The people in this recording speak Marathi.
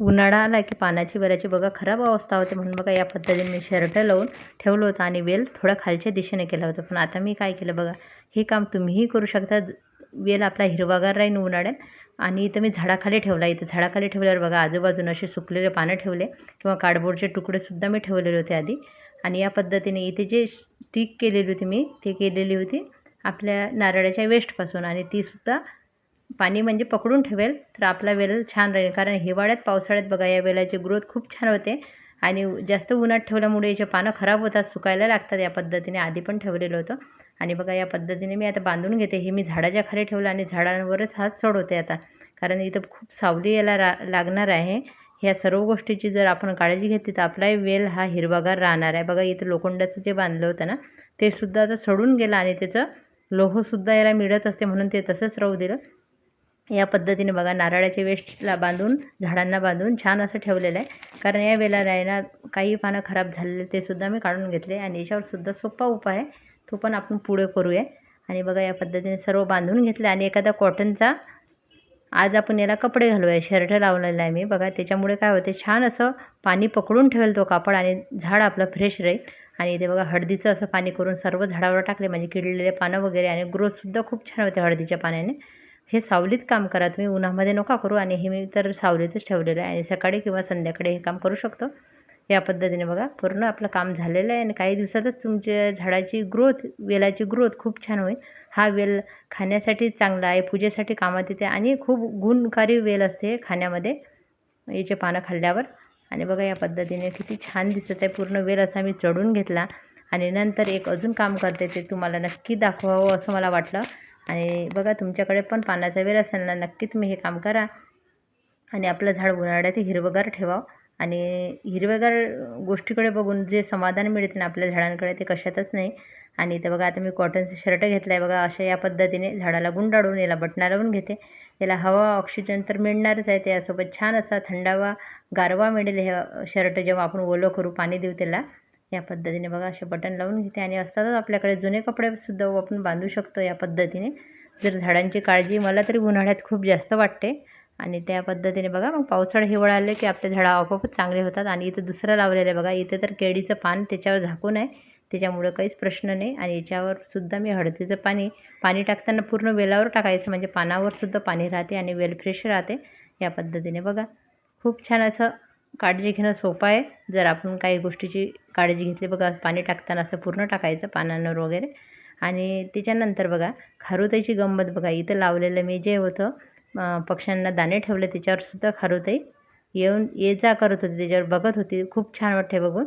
उन्हाळा आला की पानाची वेलाची बघा खराब अवस्था होते म्हणून बघा या पद्धतीने मी शर्ट लावून ठेवलं होतं आणि वेल थोडा खालच्या दिशेने केला होता. पण आता मी काय केलं बघा हे काम तुम्हीही करू शकता. वेल आपला हिरवागार राहीन उन्हाळ्यात आणि इथं मी झाडाखाली ठेवला. इथं झाडाखाली ठेवल्यावर बघा आजूबाजूनं असे सुकलेले पानं ठेवले किंवा कार्डबोर्डचे तुकडेसुद्धा मी ठेवलेले होते आधी. आणि या पद्धतीने इथे जे स्टिक केलेली होती मी ते केलेली होती आपल्या नारळाच्या वेस्टपासून आणि तीसुद्धा पाणी म्हणजे पकडून ठेवेल तर आपला वेल छान राहील. कारण हिवाळ्यात पावसाळ्यात बघा या वेलाची ग्रोथ खूप छान होते. आणि जास्त उन्हात ठेवल्यामुळे याचे पानं खराब होतात सुकायला लागतात या पद्धतीने. आधी पण ठेवलेलं होतं. आणि बघा या पद्धतीने मी आता बांधून घेते. हे मी झाडाच्या खाली ठेवलं आणि झाडांवरच हात चढवते आता. कारण इथं खूप सावली याला रा लागणार आहे. ह्या सर्व गोष्टीची जर आपण काळजी घेतली तर आपलाही वेल हा हिरवागार राहणार आहे. बघा इथं लोखंडाचं जे बांधलं होतं ना ते सुद्धा आता सडून गेलं आणि त्याचं लोहसुद्धा याला मिळत असते म्हणून ते तसंच राहू दिलं. या पद्धतीने बघा नारळाचे वेस्टला बांधून झाडांना बांधून छान असं ठेवलेलं आहे. कारण या वेळेला आहे काही पानं खराब झालेले ते सुद्धा मी काढून घेतले आणि याच्यावरसुद्धा सोपा उपाय आहे. तो पण आपण पुढे करूया. आणि बघा या पद्धतीने सर्व बांधून घेतले आणि एखादा कॉटनचा आज आपण याला कपडे घालूया. शर्ट लावलेला आहे मी. बघा त्याच्यामुळे काय होते छान असं पाणी पकडून ठेवेल तो कापड आणि झाड आपलं फ्रेश राहील. आणि इथे बघा हळदीचं असं पाणी करून सर्व झाडावर टाकले. म्हणजे किडलेले पानं वगैरे आणि ग्रोथसुद्धा खूप छान होते हळदीच्या पाण्याने. हे सावलीत काम करा. तुम्ही उन्हामध्ये नका करू आणि हे मी तर सावलीतच ठेवलेलं आहे. आणि सकाळी किंवा संध्याकाळी हे काम करू शकतो. या पद्धतीने बघा पूर्ण आपलं काम झालेलं आहे. आणि काही दिवसातच तुमच्या झाडाची ग्रोथ वेलाची ग्रोथ खूप छान होईल. हा वेल खाण्यासाठी चांगला आहे. पूजेसाठी कामात येते. आणि खूप गुणकारी वेल असते खाण्यामध्ये. याचे पानं खाल्ल्यावर. आणि बघा या पद्धतीने किती छान दिसत आहे. पूर्ण वेल असा मी चढून घेतला. आणि नंतर एक अजून काम करते. ते तुम्हाला नक्की दाखवावं असं मला वाटलं. आणि बघा तुमच्याकडे पण पानाचा वेळ असेल ना नक्की तुम्ही हे काम करा. आणि आपलं झाड उन्हाळ्यात हिरवंगार ठेवा आणि हिरवेगार गोष्टीकडे बघून जे समाधान मिळते ना आपल्या झाडांकडे ते कशातच नाही. आणि इथे बघा आता मी कॉटनचं शर्ट घेतलं आहे बघा अशा या पद्धतीने झाडाला गुंडाळून याला बटणा लावून घेते. याला हवा ऑक्सिजन तर मिळणारच आहे त्यासोबत छान असा थंडावा गारवा मिळेल हे शर्ट जेव्हा आपण ओलं करू पाणी देऊ त्याला. या पद्धतीने बघा असे बटन लावून घेते आणि असतातच आपल्याकडे जुने कपडेसुद्धा आपण बांधू शकतो या पद्धतीने. जर झाडांची काळजी मला तरी उन्हाळ्यात खूप जास्त वाटते. आणि त्या पद्धतीने बघा मग पावसाळा हिवाळा आले की आपले झाडं आपोआपच चांगले होतात. आणि इथं दुसरं लावलेलं आहे बघा इथे तर केळीचं पान त्याच्यावर झाकून आहे. त्याच्यामुळं काहीच प्रश्न नाही. आणि याच्यावर सुद्धा मी हळदीचं पाणी पाणी टाकताना पूर्ण वेलावर टाकायचं. म्हणजे पानावरसुद्धा पाणी राहते आणि वेल फ्रेश राहते या पद्धतीने बघा. खूप छान असं काळजी घेणं सोपं आहे. जर आपण काही गोष्टीची काळजी घेतली बघा पाणी टाकताना असं पूर्ण टाकायचं पानांवर वगैरे. आणि त्याच्यानंतर बघा खारुताईची गंमत बघा. इथं लावलेलं मी जे होतं पक्ष्यांना दाणे ठेवले त्याच्यावर सुद्धा खारुताई येऊन ये जा करत होती त्याच्यावर बघत होती. खूप छान वाटते बघून.